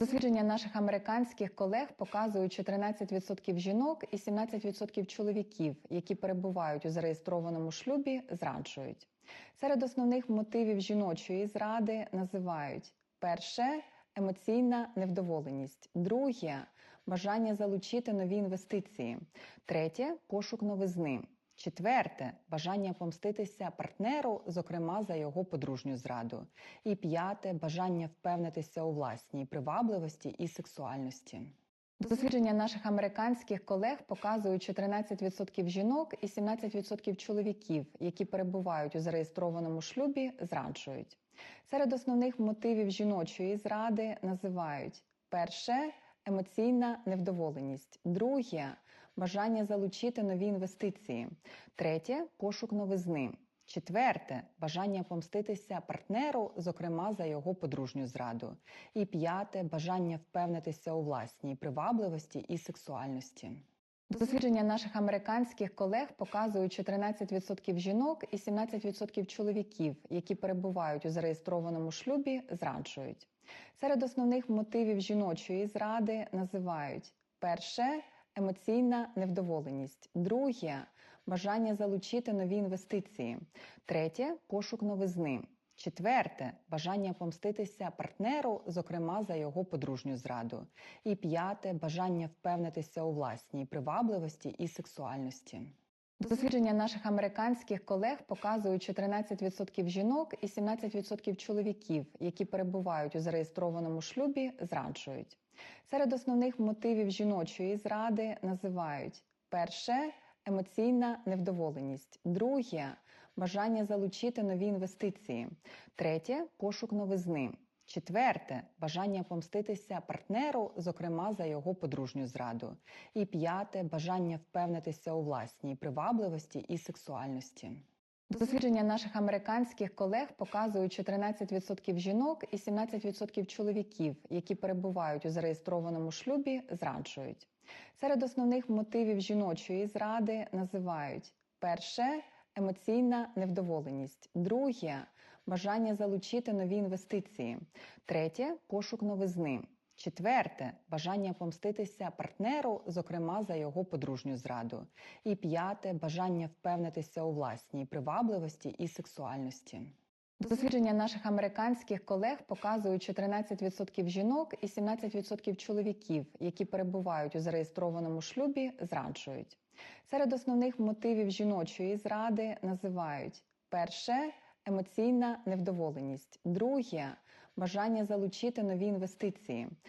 Дослідження наших американських колег показують, що 13% жінок і 17% чоловіків, які перебувають у зареєстрованому шлюбі, зраджують. Серед основних мотивів жіночої зради називають перше емоційна невдоволеність, друге бажання залучити нові інвестиції, третє пошук новизни. Четверте бажання помститися партнеру, зокрема за його подружню зраду. І п'яте бажання впевнитися у власній привабливості і сексуальності. Дослідження наших американських колег показують, що 13% жінок і 17% чоловіків, які перебувають у зареєстрованому шлюбі, зраджують. Серед основних мотивів жіночої зради називають перше емоційна невдоволеність, друге бажання залучити нові інвестиції, третє пошук новизни. Четверте бажання помститися партнеру, зокрема за його подружню зраду. І п'яте бажання впевнитися у власній привабливості і сексуальності. Дослідження наших американських колег показують, що 13% жінок і 17% чоловіків, які перебувають у зареєстрованому шлюбі, зраджують. Серед основних мотивів жіночої зради називають перше емоційна невдоволеність, друге бажання залучити нові інвестиції, третє пошук новизни. Четверте бажання помститися партнеру, зокрема за його подружню зраду. І п'яте бажання впевнитися у власній привабливості і сексуальності. Дослідження наших американських колег показують, що 13% жінок і 17% чоловіків, які перебувають у зареєстрованому шлюбі, зраджують. Серед основних мотивів жіночої зради називають перше емоційна невдоволеність, друге бажання залучити нові інвестиції, третє пошук новизни. Четверте бажання помститися партнеру, зокрема за його подружню зраду. І п'яте бажання впевнитися у власній привабливості і сексуальності. Дослідження наших американських колег показують, що 13% жінок і 17% чоловіків, які перебувають у зареєстрованому шлюбі, зраджують. Серед основних мотивів жіночої зради називають перше емоційна невдоволеність, друге бажання залучити нові інвестиції, третє пошук новизни. Четверте бажання помститися партнеру, зокрема за його подружню зраду. І п'яте бажання впевнитися у власній привабливості і сексуальності. Дослідження наших американських колег показують, що 13% жінок і 17% чоловіків, які перебувають у зареєстрованому шлюбі, зраджують. Серед основних мотивів жіночої зради називають перше емоційна невдоволеність, друге бажання залучити нові інвестиції,